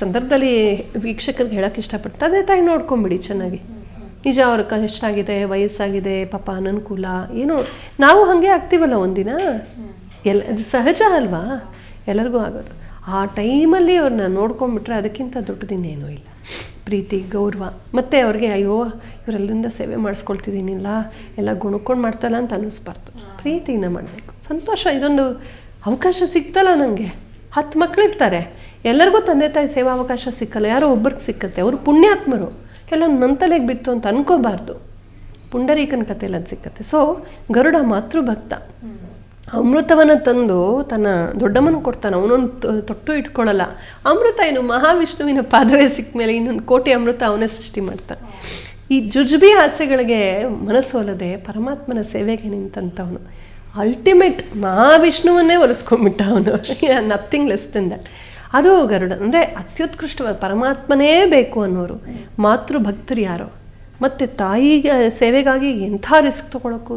ಸಂದರ್ಭದಲ್ಲಿ ವೀಕ್ಷಕರಿಗೆ ಹೇಳಕ್ಕೆ ಇಷ್ಟಪಡ್ತಾ ಅದೇ ತಾಯಿ ನೋಡ್ಕೊಂಬಿಡಿ ಚೆನ್ನಾಗಿ. ನಿಜ ಅವ್ರ ಕಷ್ಟ ಆಗಿದೆ ವಯಸ್ಸಾಗಿದೆ, ಪಾಪ ಅನನುಕೂಲ, ಏನು, ನಾವು ಹಾಗೆ ಆಗ್ತೀವಲ್ಲ ಒಂದಿನ? ಎಲ್ಲ ಅದು ಸಹಜ ಅಲ್ವಾ? ಎಲ್ಲರಿಗೂ ಆಗೋದು. ಆ ಟೈಮಲ್ಲಿ ಅವ್ರನ್ನ ನೋಡ್ಕೊಂಡ್ಬಿಟ್ರೆ ಅದಕ್ಕಿಂತ ದೊಡ್ಡದಿನ್ನೇನೂ ಇಲ್ಲ. ಪ್ರೀತಿ, ಗೌರವ. ಮತ್ತು ಅವ್ರಿಗೆ, ಅಯ್ಯೋ ಇವರೆಲ್ಲರಿಂದ ಸೇವೆ ಮಾಡಿಸ್ಕೊಳ್ತಿದ್ದೀನಿಲ್ಲ? ಎಲ್ಲ ಗುಣಕೊಂಡು ಮಾಡ್ತಲ್ಲ ಅಂತ ಅನ್ನಿಸ್ಬಾರ್ದು. ಪ್ರೀತಿನ ಮಾಡಬೇಕು. ಸಂತೋಷ, ಇದೊಂದು ಅವಕಾಶ ಸಿಗ್ತಲ್ಲ ನನಗೆ ಹತ್ತು ಮಕ್ಕಳಿರ್ತಾರೆ ಎಲ್ಲರಿಗೂ ತಂದೆ ತಾಯಿ ಸೇವಾ ಅವಕಾಶ ಸಿಕ್ಕಲ್ಲ, ಯಾರೋ ಒಬ್ಬರಿಗೆ ಸಿಕ್ಕತ್ತೆ, ಅವರು ಪುಣ್ಯಾತ್ಮರು. ಕೆಲವೊಂದು ನಂತಲೆಗೆ ಬಿತ್ತು ಅಂತ ಅನ್ಕೋಬಾರ್ದು. ಪುಂಡರೀಕನ ಕಥೆಯಲ್ಲಿ ಅದು ಸಿಕ್ಕತ್ತೆ. ಸೊ ಗರುಡ ಮಾತೃಭಕ್ತ. ಅಮೃತವನ್ನು ತಂದು ತನ್ನ ದೊಡ್ಡಮ್ಮನ ಕೊಡ್ತಾನೆ, ಅವನೊಂದು ತೊಟ್ಟು ಇಟ್ಕೊಳ್ಳಲ್ಲ ಅಮೃತ ಏನು, ಮಹಾವಿಷ್ಣುವಿನ ಪಾದವೇ ಸಿಕ್ಕ ಮೇಲೆ ಇನ್ನೊಂದು ಕೋಟಿ ಅಮೃತ ಅವನೇ ಸೃಷ್ಟಿ ಮಾಡ್ತಾನೆ. ಈ ಜುಜುಬಿ ಆಸೆಗಳಿಗೆ ಮನಸ್ಸೋಲದೆ ಪರಮಾತ್ಮನ ಸೇವೆಗೆ ನಿಂತಂಥವನು ಅಲ್ಟಿಮೇಟ್ ಮಹಾವಿಷ್ಣುವನ್ನೇ ಒಲಿಸ್ಕೊಂಡ್ಬಿಟ್ಟ ಅವನು ನಥಿಂಗ್ ಲೆಸ್ ದೆನ್ ದಟ್ ಅದು ಗರುಡ, ಅಂದರೆ ಅತ್ಯುತ್ಕೃಷ್ಟವಾದ ಪರಮಾತ್ಮನೇ ಬೇಕು ಅನ್ನೋರು. ಮಾತೃ ಭಕ್ತರು ಯಾರು? ಮತ್ತು ತಾಯಿಗೆ, ಸೇವೆಗಾಗಿ ಎಂಥ ರಿಸ್ಕ್ ತೊಗೊಳಕ್ಕೂ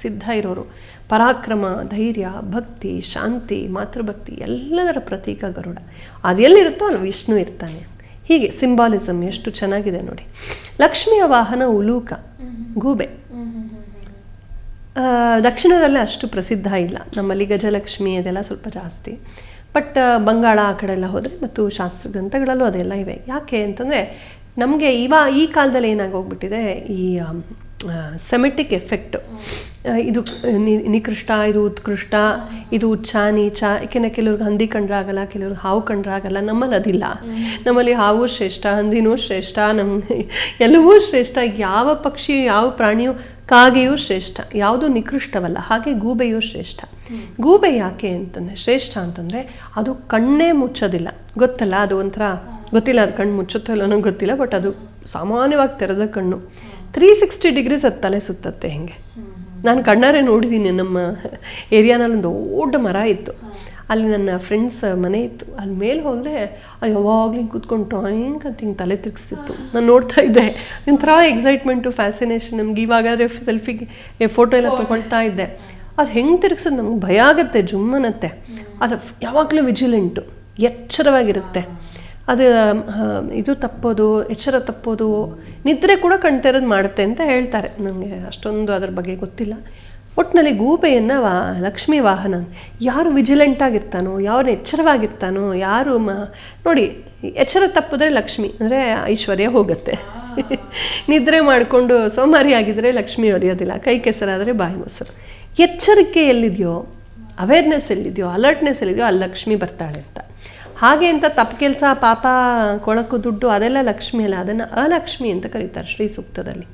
ಸಿದ್ಧ ಇರೋರು? ಪರಾಕ್ರಮ, ಧೈರ್ಯ, ಭಕ್ತಿ, ಶಾಂತಿ, ಮಾತೃಭಕ್ತಿ, ಎಲ್ಲದರ ಪ್ರತೀಕ ಗರುಡ. ಅದೆಲ್ಲಿರುತ್ತೋ ಅಲ್ಲಿ ವಿಷ್ಣು ಇರ್ತಾನೆ. ಹೀಗೆ ಸಿಂಬಾಲಿಸಮ್ ಎಷ್ಟು ಚೆನ್ನಾಗಿದೆ ನೋಡಿ. ಲಕ್ಷ್ಮಿಯ ವಾಹನ ಉಲೂಕ, ಗೂಬೆ. ದಕ್ಷಿಣದಲ್ಲಿ ಅಷ್ಟು ಪ್ರಸಿದ್ಧ ಇಲ್ಲ. ನಮ್ಮಲ್ಲಿ ಗಜಲಕ್ಷ್ಮಿ ಅದೆಲ್ಲ ಸ್ವಲ್ಪ ಜಾಸ್ತಿ. ಬಟ್ ಬಂಗಾಳ ಆ ಕಡೆ ಎಲ್ಲ ಹೋದರೆ ಮತ್ತು ಶಾಸ್ತ್ರ ಗ್ರಂಥಗಳಲ್ಲೂ ಅದೆಲ್ಲ ಇವೆ. ಯಾಕೆ ಅಂತಂದರೆ ನಮಗೆ ಇವ ಈ ಕಾಲದಲ್ಲಿ ಏನಾಗೋಗ್ಬಿಟ್ಟಿದೆ, ಈ ಸೆಮೆಟಿಕ್ ಎಫೆಕ್ಟ್. ಇದು ನಿಕೃಷ್ಟ, ಇದು ಉತ್ಕೃಷ್ಟ, ಇದು ಉಚ್ಚ ನೀಚ, ಏಕೆಂದರೆ ಕೆಲವ್ರಿಗೆ ಹಂದಿ ಕಂಡ್ರೆ ಆಗಲ್ಲ, ಕೆಲವ್ರಿಗೆ ಹಾವು ಕಂಡ್ರೆ ಆಗಲ್ಲ, ನಮ್ಮಲ್ಲಿ ಅದಿಲ್ಲ. ನಮ್ಮಲ್ಲಿ ಹಾವು ಶ್ರೇಷ್ಠ, ಹಂದಿನೂ ಶ್ರೇಷ್ಠ ನಮ್ಮ ಎಲ್ಲವೂ ಶ್ರೇಷ್ಠ. ಯಾವ ಪಕ್ಷಿ, ಯಾವ ಪ್ರಾಣಿಯೂ ಕಾಗೆಯೂ ಶ್ರೇಷ್ಠ ಯಾವುದು ನಿಕೃಷ್ಟವಲ್ಲ ಹಾಗೆ ಗೂಬೆಯು ಶ್ರೇಷ್ಠ. ಗೂಬೆ ಯಾಕೆ ಅಂತಂದರೆ ಶ್ರೇಷ್ಠ ಅಂತಂದರೆ ಅದು ಕಣ್ಣೇ ಮುಚ್ಚೋದಿಲ್ಲ. ಗೊತ್ತಲ್ಲ ಅದು ಒಂಥರ ಗೊತ್ತಿಲ್ಲ ಅದು ಕಣ್ಣು ಮುಚ್ಚುತ್ತೋ ಇಲ್ಲ ನನಗೆ ಗೊತ್ತಿಲ್ಲ ಬಟ್ ಅದು ಸಾಮಾನ್ಯವಾಗಿ ತೆರೆದ ಕಣ್ಣು. ತ್ರೀ ಸಿಕ್ಸ್ಟಿ ಡಿಗ್ರೀಸ್ ಅದು ತಲೆ ಸುತ್ತತ್ತೆ ಹಿಂಗೆ. ನಾನು ಕಣ್ಣಾರೆ ನೋಡಿದ್ದೀನಿ ನಮ್ಮ ಏರಿಯಾನಲ್ಲಿ ಒಂದು ದೊಡ್ಡ ಮರ ಇತ್ತು. ಅಲ್ಲಿ ನನ್ನ ಫ್ರೆಂಡ್ಸ್ ಮನೆ ಇತ್ತು. ಅಲ್ಲಿ ಮೇಲೆ ಹೋದರೆ ಅಲ್ಲಿ ಯಾವಾಗಲೂ ಹಿಂಗೆ ಕೂತ್ಕೊಂಡು ಡ್ರಾಯಿಂಗ್ ಅಂತ ಹಿಂಗೆ ತಲೆ ತಿರುಗಿಸ್ತಿತ್ತು. ನಾನು ನೋಡ್ತಾ ಇದ್ದೆ. ಒಂಥರ ಎಕ್ಸೈಟ್ಮೆಂಟು ಫ್ಯಾಸಿನೇಷನ್ ನಮ್ಗೆ ಇವಾಗಾದರೆ ಸೆಲ್ಫಿಗೆ ಫೋಟೋ ಎಲ್ಲ ತೊಗೊಳ್ತಾ ಇದ್ದೆ. ಅದು ಹೆಂಗೆ ತಿರುಗಿಸೋದು ನಮ್ಗೆ ಭಯ ಆಗುತ್ತೆ ಜುಮ್ಮನತ್ತೆ. ಅದು ಯಾವಾಗಲೂ ವಿಜಿಲೆಂಟು ಎಚ್ಚರವಾಗಿರುತ್ತೆ. ಅದು ಇದು ತಪ್ಪೋದು ಎಚ್ಚರ ತಪ್ಪೋದು ನಿದ್ರೆ ಕೂಡ ಕಣ್ತೆರದು ಮಾಡುತ್ತೆ ಅಂತ ಹೇಳ್ತಾರೆ. ನನಗೆ ಅಷ್ಟೊಂದು ಅದ್ರ ಬಗ್ಗೆ ಗೊತ್ತಿಲ್ಲ. ಒಟ್ಟಿನಲ್ಲಿ ಗೂಬೆಯನ್ನು ವಾ ಲಕ್ಷ್ಮೀ ವಾಹನ. ಯಾರು ವಿಜಿಲೆಂಟ್ ಆಗಿರ್ತಾನೋ ಯಾರು ಎಚ್ಚರವಾಗಿರ್ತಾನೋ ಯಾರು ಮ ನೋಡಿ ಎಚ್ಚರ ತಪ್ಪಿದ್ರೆ ಲಕ್ಷ್ಮಿ ಅಂದರೆ ಐಶ್ವರ್ಯ ಹೋಗುತ್ತೆ. ನಿದ್ರೆ ಮಾಡಿಕೊಂಡು ಸೋಮಾರಿ ಆಗಿದ್ರೆ ಲಕ್ಷ್ಮಿ ಒಲಿಯೋದಿಲ್ಲ ಕೈ ಕೆಸರಾದರೆ ಬಾಯಿ ಮೊಸರು. ಎಚ್ಚರಿಕೆ ಎಲ್ಲಿದೆಯೋ ಅವೇರ್ನೆಸ್ ಎಲ್ಲಿದೆಯೋ ಅಲರ್ಟ್ನೆಸ್ ಎಲ್ಲಿದೆಯೋ ಅಲ್ಲಿ ಲಕ್ಷ್ಮಿ ಬರ್ತಾಳೆ ಅಂತ. ಹಾಗೆ ಅಂತ ತಪ್ಪು ಕೆಲಸ ಪಾಪ ಕೊಳಕು ದುಡ್ಡು ಅದೆಲ್ಲ ಲಕ್ಷ್ಮಿ ಅಲ್ಲ ಅದನ್ನು ಅಲಕ್ಷ್ಮಿ ಅಂತ ಕರೀತಾರೆ ಶ್ರೀ ಸೂಕ್ತದಲ್ಲಿ.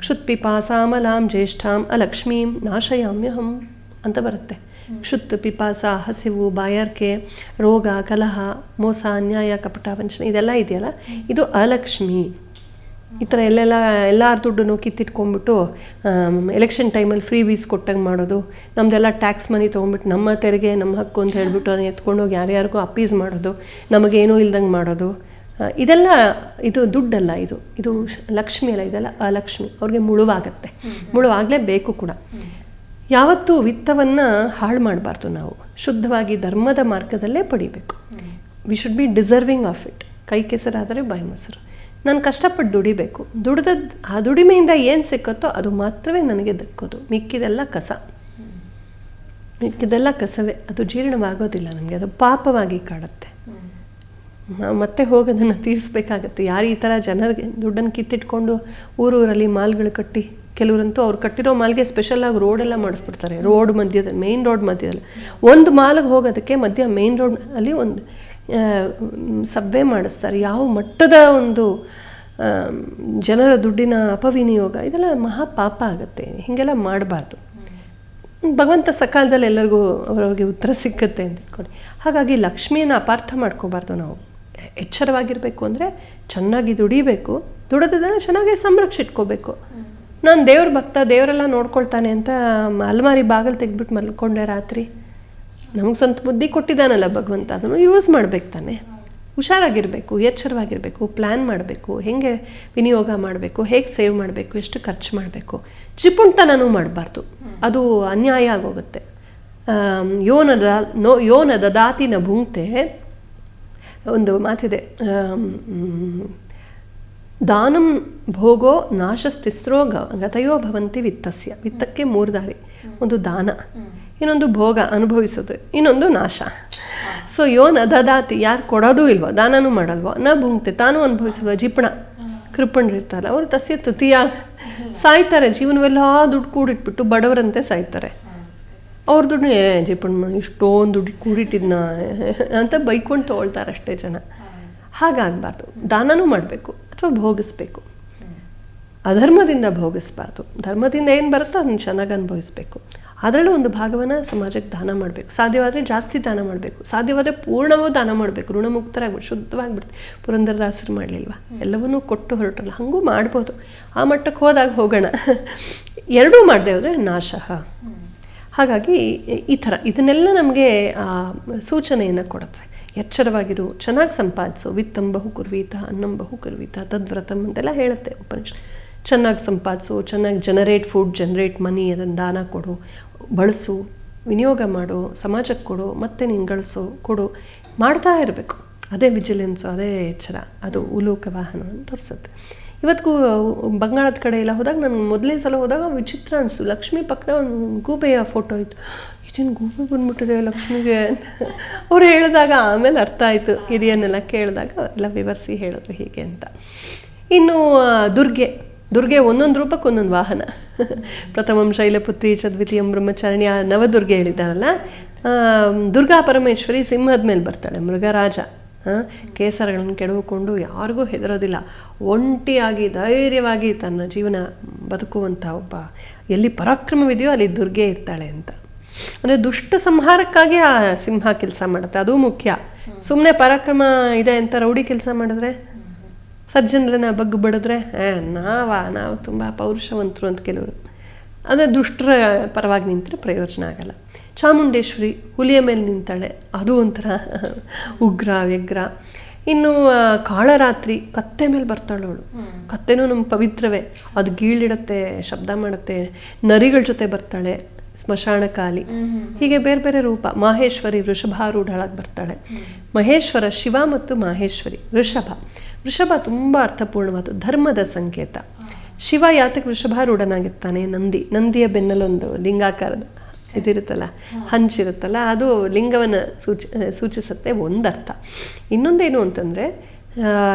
ಕ್ಷುತ್ಪಿಪಾಸಾಮಲಾಂ ಜ್ಯೇಷ್ಠಾಂ ಅಲಕ್ಷ್ಮೀಂ ನಾಶಯಾಮ್ಯಹಂ ಅಂತ ಬರುತ್ತೆ. ಕ್ಷುತ್ ಪಿಪಾಸ ಹಸಿವು ಬಾಯಾರಿಕೆ ರೋಗ ಕಲಹ ಮೋಸ ಅನ್ಯಾಯ ಕಪಟ ವಂಚನೆ ಇದೆಲ್ಲ ಇದೆಯಲ್ಲ? ಇದು ಅಲಕ್ಷ್ಮಿ. ಈ ಥರ ಎಲ್ಲೆಲ್ಲ ಎಲ್ಲರ ದುಡ್ಡನ್ನು ಕಿತ್ತಿಟ್ಕೊಂಡ್ಬಿಟ್ಟು ಎಲೆಕ್ಷನ್ ಟೈಮಲ್ಲಿ ಫ್ರೀ ವೀಸ್ ಕೊಟ್ಟಂಗೆ ಮಾಡೋದು ನಮ್ಮದೆಲ್ಲ ಟ್ಯಾಕ್ಸ್ ಮನಿ ತೊಗೊಂಬಿಟ್ಟು ನಮ್ಮ ತೆರಿಗೆ ನಮ್ಮ ಹಕ್ಕು ಅಂತ ಹೇಳ್ಬಿಟ್ಟು ಅದನ್ನ ಎತ್ಕೊಂಡೋಗಿ ಯಾರ್ಯಾರಿಗೂ ಅಪೀಸ್ ಮಾಡೋದು ನಮಗೇನೂ ಇಲ್ದಂಗೆ ಮಾಡೋದು ಇದೆಲ್ಲ ಇದು ದುಡ್ಡಲ್ಲ ಇದು. ಇದು ಲಕ್ಷ್ಮಿ ಅಲ್ಲ ಇದೆಲ್ಲ ಅಲಕ್ಷ್ಮಿ. ಅವ್ರಿಗೆ ಮುಳುವಾಗತ್ತೆ. ಮುಳುವಾಗಲೇಬೇಕು ಕೂಡ. ಯಾವತ್ತೂ ವಿತ್ತವನ್ನು ಹಾಳು ಮಾಡಬಾರ್ದು ನಾವು. ಶುದ್ಧವಾಗಿ ಧರ್ಮದ ಮಾರ್ಗದಲ್ಲೇ ಪಡಿಬೇಕು. We should be deserving of it ಕೈ ಕೆಸರಾದರೆ ಬಾಯಿ ಮೊಸರು. ನಾನು ಕಷ್ಟಪಟ್ಟು ದುಡಿಬೇಕು. ದುಡ್ದದ್ದು ಆ ದುಡಿಮೆಯಿಂದ ಏನು ಸಿಕ್ಕತ್ತೋ ಅದು ಮಾತ್ರವೇ ನನಗೆ ದಕ್ಕೋದು. ಮಿಕ್ಕಿದೆಲ್ಲ ಕಸ. ಮಿಕ್ಕಿದೆಲ್ಲ ಕಸವೇ. ಅದು ಜೀರ್ಣವಾಗೋದಿಲ್ಲ ನಮಗೆ. ಅದು ಪಾಪವಾಗಿ ಕಾಡುತ್ತೆ. ನಾವು ಮತ್ತೆ ಹೋಗಿ ಅದನ್ನು ತೀರಿಸ್ಬೇಕಾಗತ್ತೆ. ಯಾರು ಈ ಥರ ಜನರಿಗೆ ದುಡ್ಡನ್ನು ಕಿತ್ತಿಟ್ಕೊಂಡು ಊರೂರಲ್ಲಿ ಮಾಲ್ಗಳು ಕಟ್ಟಿ ಕೆಲವರಂತೂ ಅವ್ರು ಕಟ್ಟಿರೋ ಮಾಲ್ಗೆ ಸ್ಪೆಷಲಾಗಿ ರೋಡೆಲ್ಲ ಮಾಡಿಸ್ಬಿಡ್ತಾರೆ. ರೋಡ್ ಮಧ್ಯದಲ್ಲಿ ಮೇಯ್ನ್ ರೋಡ್ ಮಧ್ಯದಲ್ಲಿ. ಒಂದು ಮಾಲ್ಗೆ ಹೋಗೋದಕ್ಕೆ ಮಧ್ಯ ಮೇಯ್ನ್ ರೋಡ್ ಅಲ್ಲಿ ಒಂದು ಸಬ್ವೆ ಮಾಡಿಸ್ತಾರೆ. ಯಾವ ಮಟ್ಟದ ಒಂದು ಜನರ ದುಡ್ಡಿನ ಅಪವಿನಿಯೋಗ, ಇದೆಲ್ಲ ಮಹಾ ಪಾಪ ಆಗುತ್ತೆ. ಹೀಗೆಲ್ಲ ಮಾಡಬಾರ್ದು. ಭಗವಂತ ಸಕಾಲದಲ್ಲಿ ಎಲ್ಲರಿಗೂ ಅವರವ್ರಿಗೆ ಉತ್ತರ ಸಿಕ್ಕತ್ತೆ ಅಂತ ಇಟ್ಕೊಳ್ಳಿ ಹಾಗಾಗಿ ಲಕ್ಷ್ಮಿಯನ್ನು ಅಪಾರ್ಥ ಮಾಡ್ಕೋಬಾರ್ದು ನಾವು. ಎಚ್ಚರವಾಗಿರಬೇಕು ಅಂದರೆ ಚೆನ್ನಾಗಿ ದುಡಿಬೇಕು. ದುಡಿದದನ್ನು ಚೆನ್ನಾಗಿ ಸಂರಕ್ಷಿಟ್ಕೋಬೇಕು. ನಾನು ದೇವ್ರ ಭಕ್ತ, ದೇವರೆಲ್ಲ ನೋಡ್ಕೊಳ್ತಾನೆ ಅಂತ ಅಲ್ಮಾರಿ ಬಾಗಿಲು ತೆಗೆದ್ಬಿಟ್ಟು ಮಲ್ಕೊಂಡೆ ರಾತ್ರಿ. ನಮಗೆ ಸ್ವಂತ ಬುದ್ಧಿ ಕೊಟ್ಟಿದ್ದಾನಲ್ಲ ಭಗವಂತ, ಅದನ್ನು ಯೂಸ್ ಮಾಡ್ಬೇಕು ತಾನೆ. ಹುಷಾರಾಗಿರಬೇಕು, ಎಚ್ಚರವಾಗಿರಬೇಕು ಪ್ಲ್ಯಾನ್ ಮಾಡಬೇಕು, ಹೇಗೆ ವಿನಿಯೋಗ ಮಾಡಬೇಕು, ಹೇಗೆ ಸೇವ್ ಮಾಡಬೇಕು, ಎಷ್ಟು ಖರ್ಚು ಮಾಡಬೇಕು. ಜಿಪುಣ್ತನೂ ಮಾಡಬಾರ್ದು. ಅದು ಅನ್ಯಾಯ ಆಗೋಗುತ್ತೆ. ಯೋನದ, ನೋ ಯೋನ ದದಾತಿ ನ ಭುಂಕ್ತೆ ಒಂದು ಮಾತಿದೆ ದಾನಂ ಭೋಗೋ ನಾಶಸ್ತಿಸ್ರೋ ಗತಯೋ ಭವಂತಿ ವಿತ್ತಸ್ಯ. ವಿತ್ತಕ್ಕೆ ಮೂರು ದಾರಿ. ಒಂದು ದಾನ, ಇನ್ನೊಂದು ಭೋಗ ಅನುಭವಿಸೋದು, ಇನ್ನೊಂದು ನಾಶ. ಸೊ ಯೋ ನ ದದಾತಿ ಯಾರು ಕೊಡೋದು ಇಲ್ವೋ, ದಾನನೂ ಮಾಡಲ್ವೋ, ನ ಭುಂಗ್ತೆ ತಾನು ಅನುಭವಿಸಲ್ವ ಜಿಪಣ ಕೃಪಣರಿರ್ತಾರಲ್ಲ ಅವರು ತಸ್ಯ ತೃತೀಯ. ಸಾಯ್ತಾರೆ, ಜೀವನವೆಲ್ಲ ದುಡ್ಡು ಕೂಡಿಟ್ಬಿಟ್ಟು ಬಡವರಂತೆ ಸಾಯ್ತಾರೆ. ಅವ್ರ ದುಡ್ಡು, ಏ ಜಿಪಣ್ಣ ಇಷ್ಟೊಂದು ದುಡ್ಡು ಕೂಡಿಟ್ಟಿದ್ನ ಅಂತ ಬೈಕೊಂಡು ತೊಗೊಳ್ತಾರೆ ಅಷ್ಟೇ ಜನ. ಹಾಗಾಗಬಾರ್ದು. ದಾನನೂ ಮಾಡಬೇಕು, ಅಥವಾ ಭೋಗಿಸ್ಬೇಕು. ಅಧರ್ಮದಿಂದ ಭೋಗಿಸ್ಬಾರ್ದು. ಧರ್ಮದಿಂದ ಏನು ಬರುತ್ತೋ ಅದನ್ನು ಚೆನ್ನಾಗಿ ಅನುಭವಿಸ್ಬೇಕು. ಅದರಲ್ಲೂ ಒಂದು ಭಾಗವನ್ನು ಸಮಾಜಕ್ಕೆ ದಾನ ಮಾಡಬೇಕು. ಸಾಧ್ಯವಾದರೆ ಜಾಸ್ತಿ ದಾನ ಮಾಡಬೇಕು. ಸಾಧ್ಯವಾದರೆ ಪೂರ್ಣವೂ ದಾನ ಮಾಡಬೇಕು. ಋಣಮುಕ್ತರಾಗ್ಬಿಟ್ಟು ಶುದ್ಧವಾಗಿಬಿಡ್ತು ಪುರಂದರದಾಸರು ಮಾಡಲಿಲ್ವ? ಎಲ್ಲವನ್ನೂ ಕೊಟ್ಟು ಹೊರಟಲ್ಲ. ಹಾಗೂ ಮಾಡ್ಬೋದು. ಆ ಮಟ್ಟಕ್ಕೆ ಹೋದಾಗ ಹೋಗೋಣ. ಎರಡೂ ಮಾಡಿದೆ ಹೋದರೆ ನಾಶ ಹಾಗಾಗಿ ಈ ಥರ ಇದನ್ನೆಲ್ಲ ನಮಗೆ ಸೂಚನೆಯನ್ನು ಕೊಡುತ್ತವೆ ಎಚ್ಚರವಾಗಿರು, ಚೆನ್ನಾಗಿ ಸಂಪಾದಿಸು. ವಿತ್ತಂ ಬಹು ಕುರ್ವೀತ, ಅನ್ನಂ ಬಹು ಕುರ್ವೀತ, ತದ್ವ್ರತಂ ಅಂತೆಲ್ಲ ಹೇಳುತ್ತೆ ಉಪನಿಷ್ ಚೆನ್ನಾಗಿ ಸಂಪಾದಿಸು, ಚೆನ್ನಾಗಿ ಜನರೇಟ್ ಫುಡ್ ಜನರೇಟ್ ಮನಿ ಅದನ್ನು ದಾನ ಕೊಡು, ಬಳಸು, ವಿನಿಯೋಗ ಮಾಡು, ಸಮಾಜಕ್ಕೆ ಕೊಡು, ಮತ್ತೆ ನೀನು ಗಳಿಸು, ಕೊಡು, ಮಾಡ್ತಾ ಇರಬೇಕು. ಅದೇ ವಿಜಿಲೆನ್ಸು ಅದೇ ಎಚ್ಚರ. ಅದು ಉಲೋಕ ವಾಹನ ಅಂತ ತೋರಿಸುತ್ತೆ. ಇವತ್ತಿಗೂ ಬಂಗಾಳದ ಕಡೆ ಎಲ್ಲ ಹೋದಾಗ ನಾನು ಮೊದಲೇ ಸಲ ಹೋದಾಗ ವಿಚಿತ್ರ ಅನಿಸ್ತು. ಲಕ್ಷ್ಮಿ ಪಕ್ಕದ ಒಂದು ಗೂಬೆಯ ಫೋಟೋ ಇತ್ತು. ಇದೇನು ಗೂಬೆ ಬಂದ್ಬಿಟ್ಟಿದೆ ಲಕ್ಷ್ಮಿಗೆ ಅಂತ. ಅವ್ರು ಹೇಳಿದಾಗ ಆಮೇಲೆ ಅರ್ಥ ಆಯಿತು. ಹಿರಿಯನ್ನೆಲ್ಲ ಕೇಳಿದಾಗ, ಎಲ್ಲ ವಿವರಿಸಿ ಹೇಳಿದ್ರು ಹೀಗೆ ಅಂತ. ಇನ್ನು ದುರ್ಗೆ. ದುರ್ಗೆ ಒಂದೊಂದು ರೂಪಕ್ಕೆ ಒಂದೊಂದು ವಾಹನ. ಪ್ರಥಮಂ ಶೈಲಪುತ್ರಿ ಚದ್ವಿತೀಯಂ ಆ ನವದುರ್ಗೆ ಹೇಳಿದ್ದಾರಲ್ಲ. ದುರ್ಗಾ ಪರಮೇಶ್ವರಿ ಸಿಂಹದ ಮೇಲೆ ಬರ್ತಾಳೆ, ಮೃಗರಾಜ. ಕೇಸರಗಳನ್ನು ಕೆಡವಿಕೊಂಡು ಯಾರಿಗೂ ಹೆದರೋದಿಲ್ಲ. ಒಂಟಿಯಾಗಿ, ಧೈರ್ಯವಾಗಿ ತನ್ನ ಜೀವನ ಬದುಕುವಂಥ ಒಬ್ಬ ಎಲ್ಲಿ ಪರಾಕ್ರಮವಿದೆಯೋ ಅಲ್ಲಿ ದುರ್ಗೆ ಇರ್ತಾಳೆ ಅಂತ. ಅಂದರೆ ದುಷ್ಟ ಸಂಹಾರಕ್ಕಾಗಿ ಆ ಸಿಂಹ ಕೆಲಸ ಮಾಡುತ್ತೆ. ಅದು ಮುಖ್ಯ. ಸುಮ್ಮನೆ ಪರಾಕ್ರಮ ಇದೆ ಅಂತ ರೌಡಿ ಕೆಲಸ ಮಾಡಿದ್ರೆ, ಸಜ್ಜನರನ್ನ ಬಗ್ಗು ಬಡಿದ್ರೆ ನಾವಾ, ನಾವು ತುಂಬ ಪೌರುಷವಂತರು ಅಂತ ಕೆಲವರು. ಅಂದರೆ ದುಷ್ಟರ ಪರವಾಗಿ ನಿಂತರೆ ಪ್ರಯೋಜನ ಆಗಲ್ಲ. ಚಾಮುಂಡೇಶ್ವರಿ ಹುಲಿಯ ಮೇಲೆ ನಿಂತಾಳೆ. ಅದು ಒಂಥರ ಉಗ್ರ ವ್ಯಗ್ರ. ಇನ್ನು ಕಾಳರಾತ್ರಿ ಕತ್ತೆ ಮೇಲೆ ಬರ್ತಾಳೋಳು ಕತ್ತೆನೂ ನಮ್ಮ ಪವಿತ್ರವೇ. ಅದು ಗೀಳಿಡತ್ತೆ ಶಬ್ದ ಮಾಡುತ್ತೆ. ನರಿಗಳ ಜೊತೆ ಬರ್ತಾಳೆ ಸ್ಮಶಾನ ಕಾಲಿ ಹೀಗೆ ಬೇರೆ ಬೇರೆ ರೂಪ. ಮಾಹೇಶ್ವರಿ ವೃಷಭಾರೂಢಳಾಗಿ ಬರ್ತಾಳೆ. ಮಹೇಶ್ವರ ಶಿವ ಮತ್ತು ಮಾಹೇಶ್ವರಿ ವೃಷಭ. ವೃಷಭ ತುಂಬ ಅರ್ಥಪೂರ್ಣವಾದ ಧರ್ಮದ ಸಂಕೇತ. ಶಿವ ಯಾತಕ್ಕೆ ವೃಷಭಾರೂಢನಾಗಿರ್ತಾನೆ? ನಂದಿ. ನಂದಿಯ ಬೆನ್ನಲ್ಲೊಂದು ಲಿಂಗಾಕಾರದ ಇದಿರುತ್ತಲ್ಲ ಹಂಚಿರುತ್ತಲ್ಲ ಅದು ಲಿಂಗವನ್ನು ಸೂಚಿ ಸೂಚಿಸುತ್ತೆ ಒಂದರ್ಥ. ಇನ್ನೊಂದೇನು ಅಂತಂದರೆ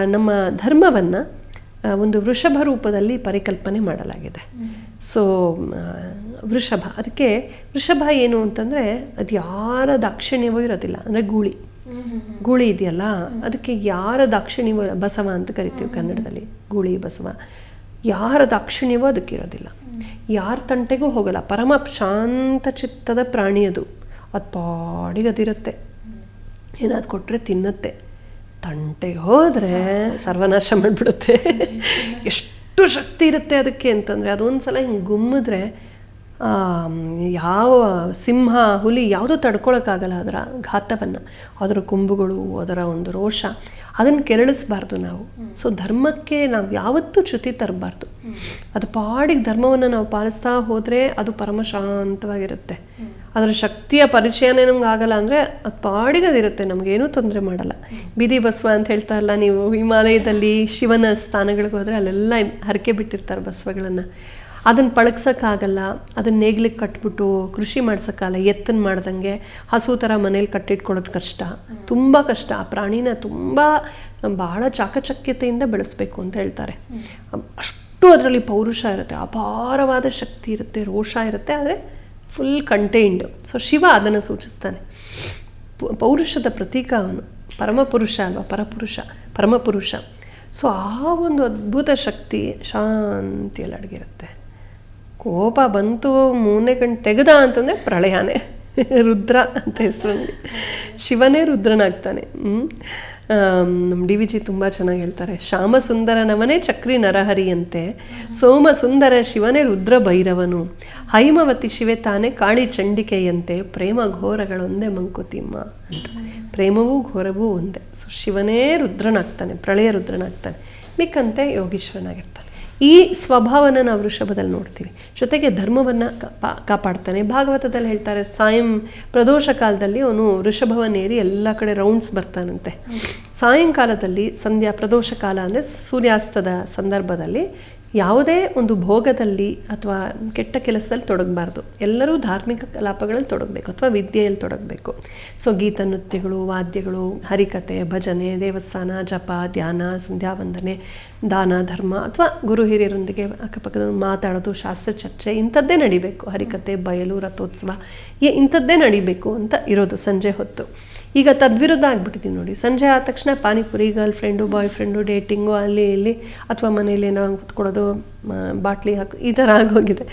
ನಮ್ಮ ಧರ್ಮವನ್ನು ಒಂದು ವೃಷಭ ರೂಪದಲ್ಲಿ ಪರಿಕಲ್ಪನೆ ಮಾಡಲಾಗಿದೆ. ಸೊ ವೃಷಭ, ಅದಕ್ಕೆ ವೃಷಭ ಏನು ಅಂತಂದರೆ, ಅದು ಯಾರ ದಾಕ್ಷಿಣ್ಯವೂ ಇರೋದಿಲ್ಲ. ಅಂದರೆ ಗೂಳಿ. ಗೂಳಿ ಇದೆಯಲ್ಲ, ಅದಕ್ಕೆ ಯಾರ ದಾಕ್ಷಿಣ್ಯವೂ ಬಸವ ಅಂತ ಕರಿತೀವಿ ಕನ್ನಡದಲ್ಲಿ. ಗೂಳಿ, ಬಸವ. ಯಾರ ದಾಕ್ಷಿಣ್ಯವೂ ಅದಕ್ಕಿರೋದಿಲ್ಲ. ಯಾರ ತಂಟೆಗೂ ಹೋಗಲ್ಲ. ಪರಮ ಶಾಂತ ಚಿತ್ತದ ಪ್ರಾಣಿ ಅದು. ಅದು ಪಾಡಿಗೆ ಅದಿರುತ್ತೆ. ಏನಾದ್ರು ಕೊಟ್ಟರೆ ತಿನ್ನುತ್ತೆ. ತಂಟೆಗೆ ಹೋದರೆ ಸರ್ವನಾಶ ಮಾಡಿಬಿಡುತ್ತೆ. ಎಷ್ಟು ಶಕ್ತಿ ಇರುತ್ತೆ ಅದಕ್ಕೆ ಅಂತಂದರೆ ಅದೊಂದು ಸಲ ಹಿಂಗೆ ಗುಮ್ಮಿದ್ರೆ ಯಾವ ಸಿಂಹ, ಹುಲಿ ಯಾವುದೂ ತಡ್ಕೊಳಕ್ಕಾಗಲ್ಲ ಅದರ ಘಾತವನ್ನು. ಅದರ ಕೊಂಬುಗಳು, ಅದರ ಒಂದು ರೋಷ. ಅದನ್ನು ಕೆರಳಿಸ್ಬಾರ್ದು ನಾವು. ಸೊ ಧರ್ಮಕ್ಕೆ ನಾವು ಯಾವತ್ತೂ ಚ್ಯುತಿ ತರಬಾರ್ದು. ಅದು ಪಾಡಿಗೆ ಧರ್ಮವನ್ನು ನಾವು ಪಾಲಿಸ್ತಾ ಹೋದರೆ ಅದು ಪರಮ ಶಾಂತವಾಗಿರುತ್ತೆ. ಅದರ ಶಕ್ತಿಯ ಪರಿಚಯನೇ ನಮ್ಗೆ ಆಗಲ್ಲ ಅಂದರೆ ಅದು ಪಾಡಿಗೆ ಅದಿರುತ್ತೆ, ನಮಗೇನೂ ತೊಂದರೆ ಮಾಡಲ್ಲ. ಬೀದಿ ಬಸವ ಅಂತ ಹೇಳ್ತಾ ಇಲ್ಲ ನೀವು ಹಿಮಾಲಯದಲ್ಲಿ ಶಿವನ ಸ್ಥಾನಗಳಿಗೆ ಹೋದರೆ ಅಲ್ಲೆಲ್ಲ ಹರಕೆ ಬಿಟ್ಟಿರ್ತಾರೆ ಬಸವಗಳನ್ನು. ಅದನ್ನು ಪಳಗ್ಸೋಕ್ಕಾಗಲ್ಲ, ಅದನ್ನ ನೇಗ್ಲಿಕ್ಕೆ ಕಟ್ಬಿಟ್ಟು ಕೃಷಿ ಮಾಡ್ಸೋಕ್ಕಾಗಲ್ಲ ಎತ್ತನ್ನು ಮಾಡ್ದಂಗೆ ಹಸು ಥರ ಮನೇಲಿ ಕಟ್ಟಿಟ್ಕೊಳ್ಳೋದು ಕಷ್ಟ. ತುಂಬ ಕಷ್ಟ. ಆ ಪ್ರಾಣಿನ ತುಂಬ ಭಾಳ ಚಾಕಚಕ್ಯತೆಯಿಂದ ಬೆಳೆಸಬೇಕು ಅಂತ ಹೇಳ್ತಾರೆ. ಅಷ್ಟು ಅದರಲ್ಲಿ ಪೌರುಷ ಇರುತ್ತೆ. ಅಪಾರವಾದ ಶಕ್ತಿ ಇರುತ್ತೆ, ರೋಷ ಇರುತ್ತೆ. ಆದರೆ ಫುಲ್ ಕಂಟೈನ್ಡ್ ಸೊ ಶಿವ ಅದನ್ನು ಸೂಚಿಸ್ತಾನೆ. ಪೌರುಷದ ಪ್ರತೀಕ ಅವನು. ಪರಮಪುರುಷ ಅಲ್ವಾ? ಪರಪುರುಷ ಪರಮಪುರುಷ ಸೊ ಆ ಒಂದು ಅದ್ಭುತ ಶಕ್ತಿ ಶಾಂತಿಯಲ್ಲಿ ಅಡಗಿರುತ್ತೆ. ಕೋಪ ಬಂತು, ಮೂರನೇ ಕಣ್ಣು ತೆಗೆದ ಅಂತಂದರೆ ಪ್ರಳಯನೇ. ರುದ್ರ ಅಂತ ಹೆಸರು ಶಿವನೇ ರುದ್ರನಾಗ್ತಾನೆ. ನಮ್ಮ ಡಿ ವಿ ಜಿ ತುಂಬ ಚೆನ್ನಾಗಿ ಹೇಳ್ತಾರೆ. ಶ್ಯಾಮ ಸುಂದರ ನವನೇ ಚಕ್ರಿ ನರಹರಿಯಂತೆ. ಸೋಮ ಸುಂದರ ಶಿವನೇ ರುದ್ರ ಭೈರವನು ಹೈಮವತಿ ಶಿವೆ ತಾನೇ ಕಾಳಿ ಚಂಡಿಕೆಯಂತೆ. ಪ್ರೇಮ ಘೋರಗಳೊಂದೇ ಮಂಕುತಿಮ್ಮ ಅಂತ. ಪ್ರೇಮವೂ ಘೋರವೂ ಒಂದೇ. ಸೊ ಶಿವನೇ ರುದ್ರನಾಗ್ತಾನೆ, ಪ್ರಳಯ ರುದ್ರನಾಗ್ತಾನೆ. ಮಿಕ್ಕಂತೆ ಯೋಗೀಶ್ವರನಾಗಿರ್ತಾನೆ. ಈ ಸ್ವಭಾವನ ನಾವು ವೃಷಭದಲ್ಲಿ ನೋಡ್ತೀವಿ. ಜೊತೆಗೆ ಧರ್ಮವನ್ನು ಕಾಪಾ ಕಾಪಾಡ್ತಾನೆ. ಭಾಗವತದಲ್ಲಿ ಹೇಳ್ತಾರೆ ಸಾಯಂ ಪ್ರದೋಷ ಕಾಲದಲ್ಲಿ ಅವನು ವೃಷಭವನ್ನೇರಿ ಎಲ್ಲ ಕಡೆ ರೌಂಡ್ಸ್ ಬರ್ತಾನಂತೆ. ಸಾಯಂಕಾಲದಲ್ಲಿ ಸಂಧ್ಯಾ ಪ್ರದೋಷ ಕಾಲ ಅಂದರೆ ಸೂರ್ಯಾಸ್ತದ ಸಂದರ್ಭದಲ್ಲಿ ಯಾವುದೇ ಒಂದು ಭೋಗದಲ್ಲಿ ಅಥವಾ ಕೆಟ್ಟ ಕೆಲಸದಲ್ಲಿ ತೊಡಗಬಾರ್ದು. ಎಲ್ಲರೂ ಧಾರ್ಮಿಕ ಕಲಾಪಗಳಲ್ಲಿ ತೊಡಗಬೇಕು ಅಥವಾ ವಿದ್ಯೆಯಲ್ಲಿ ತೊಡಗಬೇಕು. ಸೊ, ಗೀತ ನೃತ್ಯಗಳು, ವಾದ್ಯಗಳು, ಹರಿಕತೆ, ಭಜನೆ, ದೇವಸ್ಥಾನ, ಜಪ, ಧ್ಯಾನ, ಸಂಧ್ಯಾವಂದನೆ, ದಾನ, ಧರ್ಮ ಅಥವಾ ಗುರು ಹಿರಿಯರೊಂದಿಗೆ ಅಕ್ಕಪಕ್ಕದ ಮಾತಾಡೋದು, ಶಾಸ್ತ್ರ ಚರ್ಚೆ, ಇಂಥದ್ದೇ ನಡಿಬೇಕು. ಹರಿಕತೆ, ಬಯಲು, ರಥೋತ್ಸವ ಇಂಥದ್ದೇ ನಡಿಬೇಕು ಅಂತ ಇರೋದು ಸಂಜೆ ಹೊತ್ತು. ಈಗ ತದ್ವಿರುದ್ಧ ಆಗ್ಬಿಟ್ಟಿದ್ದೀವಿ ನೋಡಿ. ಸಂಜೆ ಆದ ತಕ್ಷಣ panipuri girlfriend boyfriend dating ಅಲ್ಲಿ ಇಲ್ಲಿ ಅಥವಾ ಮನೇಲಿ ಏನೋ ಕುತ್ಕೊಳ್ಳೋದು ಬಾಟ್ಲಿ ಹಾಕು, ಈ ಥರ ಆಗೋಗಿದೆ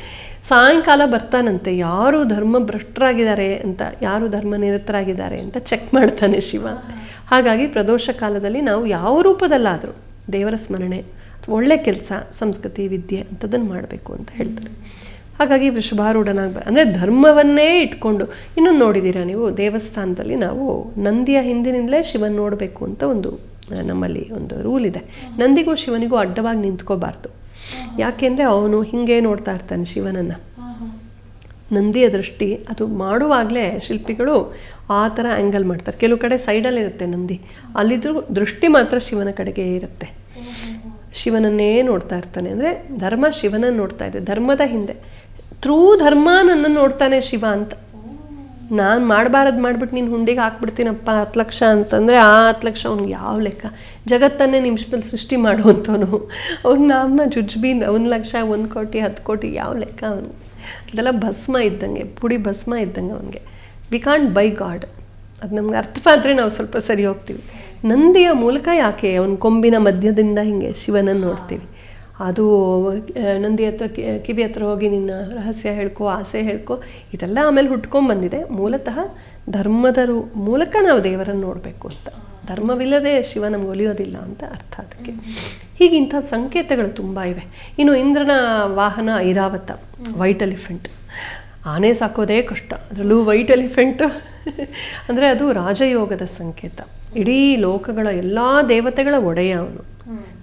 ಸಾಯಂಕಾಲ ಬರ್ತಾನಂತೆ. ಯಾರು ಧರ್ಮ ಭ್ರಷ್ಟರಾಗಿದ್ದಾರೆ ಅಂತ, ಯಾರು ಧರ್ಮ ನಿರತರಾಗಿದ್ದಾರೆ ಅಂತ ಚೆಕ್ ಮಾಡ್ತಾನೆ ಶಿವ. ಹಾಗಾಗಿ ಪ್ರದೋಷ ಕಾಲದಲ್ಲಿ ನಾವು ಯಾವ ರೂಪದಲ್ಲಾದರೂ ದೇವರ ಸ್ಮರಣೆ, ಒಳ್ಳೆ ಕೆಲಸ, ಸಂಸ್ಕೃತಿ, ವಿದ್ಯೆ ಅಂಥದ್ದನ್ನು ಮಾಡಬೇಕು ಅಂತ ಹೇಳ್ತಾರೆ. ಹಾಗಾಗಿ ವೃಷಭಾರೂಢನಾಗಿ ಅಂದರೆ ಧರ್ಮವನ್ನೇ ಇಟ್ಕೊಂಡು. ಇನ್ನೊಂದು ನೋಡಿದ್ದೀರಾ ನೀವು? ದೇವಸ್ಥಾನದಲ್ಲಿ ನಾವು ನಂದಿಯ ಹಿಂದಿನಿಂದಲೇ ಶಿವನ್ ನೋಡಬೇಕು ಅಂತ ಒಂದು ನಮ್ಮಲ್ಲಿ ಒಂದು ರೂಲ್ ಇದೆ. ನಂದಿಗೂ ಶಿವನಿಗೂ ಅಡ್ಡವಾಗಿ ನಿಂತ್ಕೋಬಾರ್ದು. ಯಾಕೆಂದರೆ ಅವನು ಹಿಂಗೆ ನೋಡ್ತಾ ಇರ್ತಾನೆ ಶಿವನನ್ನು. ನಂದಿಯ ದೃಷ್ಟಿ, ಅದು ಮಾಡುವಾಗಲೇ ಶಿಲ್ಪಿಗಳು ಆ ಥರ ಆ್ಯಂಗಲ್ ಮಾಡ್ತಾರೆ. ಕೆಲವು ಕಡೆ ಸೈಡಲ್ಲಿರುತ್ತೆ ನಂದಿ. ಅಲ್ಲಿದ್ರೂ ದೃಷ್ಟಿ ಮಾತ್ರ ಶಿವನ ಕಡೆಗೆ ಇರುತ್ತೆ. ಶಿವನನ್ನೇ ನೋಡ್ತಾ ಇರ್ತಾನೆ. ಅಂದರೆ ಧರ್ಮ ಶಿವನನ್ನು ನೋಡ್ತಾ ಇದೆ. ಧರ್ಮದ ಹಿಂದೆ. ಥ್ರೂ ಧರ್ಮ ನನ್ನನ್ನು ನೋಡ್ತಾನೆ ಶಿವ ಅಂತ. ನಾನು ಮಾಡಬಾರದು ಮಾಡ್ಬಿಟ್ಟು ನೀನು ಹುಂಡಿಗೆ ಹಾಕ್ಬಿಡ್ತೀನಪ್ಪ ಹತ್ತು ಲಕ್ಷ ಅಂತಂದರೆ ಆ ಹತ್ತು ಲಕ್ಷ ಅವ್ನಿಗೆ ಯಾವ ಲೆಕ್ಕ? ಜಗತ್ತನ್ನೇ ನಿಮಿಷದಲ್ಲಿ ಸೃಷ್ಟಿ ಮಾಡುವಂಥವನು ಅವ್ನು ನಮ್ಮ ಜುಜ್ಬಿ ಒಂದು ಲಕ್ಷ, ಒಂದು ಕೋಟಿ ಹತ್ತು ಕೋಟಿ ಯಾವ ಲೆಕ್ಕ ಅವನು? ಅದೆಲ್ಲ ಭಸ್ಮ ಇದ್ದಂಗೆ, ಪುಡಿ ಭಸ್ಮ ಇದ್ದಂಗೆ ಅವನಿಗೆ. ವಿ ಕಾಂಟ್ ಬೈ ಗಾಡ್ ಅದು ನಮ್ಗೆ ಅರ್ಥವಾದರೆ ನಾವು ಸ್ವಲ್ಪ ಸರಿ ಹೋಗ್ತೀವಿ. ನಂದಿಯ ಮೂಲಕ ಯಾಕೆ? ಅವನ ಕೊಂಬಿನ ಮಧ್ಯದಿಂದ ಹಿಂಗೆ ಶಿವನನ್ನು ನೋಡ್ತೀವಿ. ಅದು ನಂದಿ ಹತ್ರ ಕಿ- ಕಿವಿ ಹತ್ರ ಹೋಗಿ ನಿನ್ನ ರಹಸ್ಯ ಹೇಳ್ಕೊ ಆಸೆ ಹೇಳ್ಕೊ ಇದೆಲ್ಲ ಆಮೇಲೆ ಹುಟ್ಕೊಂಡ್ಬಂದಿದೆ ಮೂಲತಃ ಧರ್ಮದ ರೂ- ಮೂಲಕ ನಾವು ದೇವರನ್ನು ನೋಡಬೇಕು ಅಂತ. ಧರ್ಮವಿಲ್ಲದೆ ಶಿವ ನಮ್ಗೆ ಒಲಿಯೋದಿಲ್ಲ ಅಂತ ಅರ್ಥ ಅದಕ್ಕೆ. ಹೀಗೆ ಇಂಥ ಸಂಕೇತಗಳು ತುಂಬ ಇವೆ. ಇನ್ನು ಇಂದ್ರನ ವಾಹನ ಐರಾವತ ವೈಟ್ ಎಲಿಫೆಂಟ್ ಆನೆ ಸಾಕೋದೇ ಕಷ್ಟ. ಅದರಲ್ಲೂ ವೈಟ್ ಎಲಿಫೆಂಟ್ ಅಂದರೆ ಅದು ರಾಜಯೋಗದ ಸಂಕೇತ. ಇಡೀ ಲೋಕಗಳ ಎಲ್ಲ ದೇವತೆಗಳ ಒಡೆಯ ಅವನು.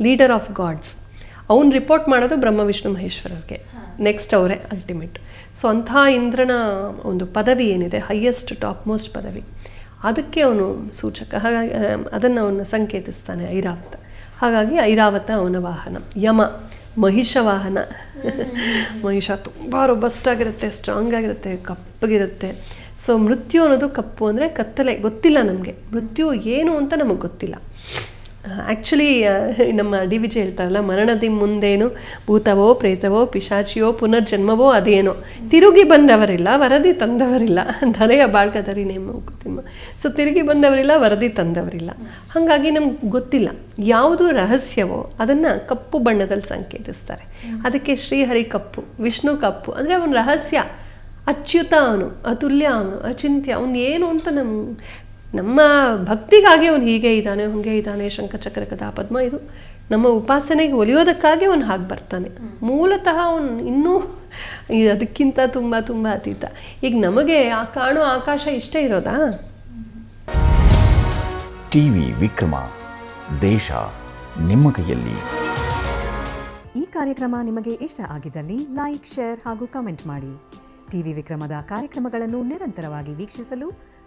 ಲೀಡರ್ ಆಫ್ ಗಾಡ್ಸ್ ಅವನು ರಿಪೋರ್ಟ್ ಮಾಡೋದು ಬ್ರಹ್ಮ ವಿಷ್ಣು ಮಹೇಶ್ವರರಿಗೆ ನೆಕ್ಸ್ಟ್ ಅವರೇ ಅಲ್ಟಿಮೇಟ್ ಸೊ ಅಂಥ ಇಂದ್ರನ ಒಂದು ಪದವಿ ಏನಿದೆ ಹೈಯೆಸ್ಟ್ ಟಾಪ್ ಮೋಸ್ಟ್ ಪದವಿ. ಅದಕ್ಕೆ ಅವನು ಸೂಚಕ. ಹಾಗಾಗಿ ಅದನ್ನು ಅವನು ಸಂಕೇತಿಸ್ತಾನೆ ಐರಾವತ. ಹಾಗಾಗಿ ಐರಾವತ ಅವನ ವಾಹನ. ಯಮ ಮಹಿಷ ವಾಹನ. ಮಹಿಷ ತುಂಬ ರೊಬಸ್ಟ್ ಆಗಿರುತ್ತೆ ಸ್ಟ್ರಾಂಗ್ ಆಗಿರುತ್ತೆ ಕಪ್ಪಗಿರುತ್ತೆ. ಸೊ ಮೃತ್ಯು ಅನ್ನೋದು ಕಪ್ಪು ಅಂದರೆ ಕತ್ತಲೆ ಗೊತ್ತಿಲ್ಲ ನಮಗೆ. ಮೃತ್ಯು ಏನು ಅಂತ ನಮಗೆ ಗೊತ್ತಿಲ್ಲ. ಆ್ಯಕ್ಚುಲಿ ನಮ್ಮ ಡಿ. ವಿಜಿ ಹೇಳ್ತಾರಲ್ಲ, ಮರಣದಿ ಮುಂದೇನು ಭೂತವೋ, ಪ್ರೇತವೋ, ಪಿಶಾಚಿಯೋ, ಪುನರ್ಜನ್ಮವೋ, ಅದೇನೋ. ತಿರುಗಿ ಬಂದವರಿಲ್ಲ, ವರದಿ ತಂದವರಿಲ್ಲ. ಧರೆಯ ಬಾಳ್ಕದರಿ ನೇಮ ಗೊತ್ತಿಮ್ಮ ಸೊ ತಿರುಗಿ ಬಂದವರಿಲ್ಲ, ವರದಿ ತಂದವರಿಲ್ಲ. ಹಾಗಾಗಿ ನಮ್ಗೆ ಗೊತ್ತಿಲ್ಲ, ಯಾವುದು ರಹಸ್ಯವೋ ಅದನ್ನು ಕಪ್ಪು ಬಣ್ಣದಲ್ಲಿ ಸಂಕೇತಿಸ್ತಾರೆ. ಅದಕ್ಕೆ ಶ್ರೀಹರಿ ಕಪ್ಪು, ವಿಷ್ಣು ಕಪ್ಪು, ಅಂದರೆ ಅವನ ರಹಸ್ಯ. ಅಚ್ಯುತ ಅವನು, ಅತುಲ್ಯ ಅವನು, ಅಚಿಂತ್ಯ ಅವನು ಏನು ಅಂತ ನಮ್ಮ ನಮ್ಮ ಭಕ್ತಿಗಾಗಿ ಅವನು ಹೀಗೆ ಇದ್ದಾನೆ ಹಂಗೆ ಇದ್ದಾನೆ ಶಂಕಚಕ್ರ ಕಥಾ ಪದ್ಮ ಇದು. ನಮ್ಮ ಉಪಾಸನೆಗೆ ಒಲಿಯೋದಕ್ಕಾಗಿ ಅವನು ಹಾಗೆ ಬರ್ತಾನೆ. ಮೂಲತಃ ಅವನು ಇನ್ನೂ ಅದಕ್ಕಿಂತ ತುಂಬ ತುಂಬ ಅತೀತ. ಈಗ ನಮಗೆ ಆ ಕಾಣೋ ಆಕಾಶ ಇಷ್ಟೇ ಇರೋದಾ? ಟಿ ವಿ ವಿಕ್ರಮ ದೇಶ ನಿಮ್ಮ ಕೈಯಲ್ಲಿ. ಈ ಕಾರ್ಯಕ್ರಮ ನಿಮಗೆ ಇಷ್ಟ ಆಗಿದ್ದಲ್ಲಿ ಲೈಕ್ ಶೇರ್ ಹಾಗೂ ಕಮೆಂಟ್ ಮಾಡಿ. ಟಿವಿ ವಿಕ್ರಮದ ಕಾರ್ಯಕ್ರಮಗಳನ್ನು ನಿರಂತರವಾಗಿ ವೀಕ್ಷಿಸಲು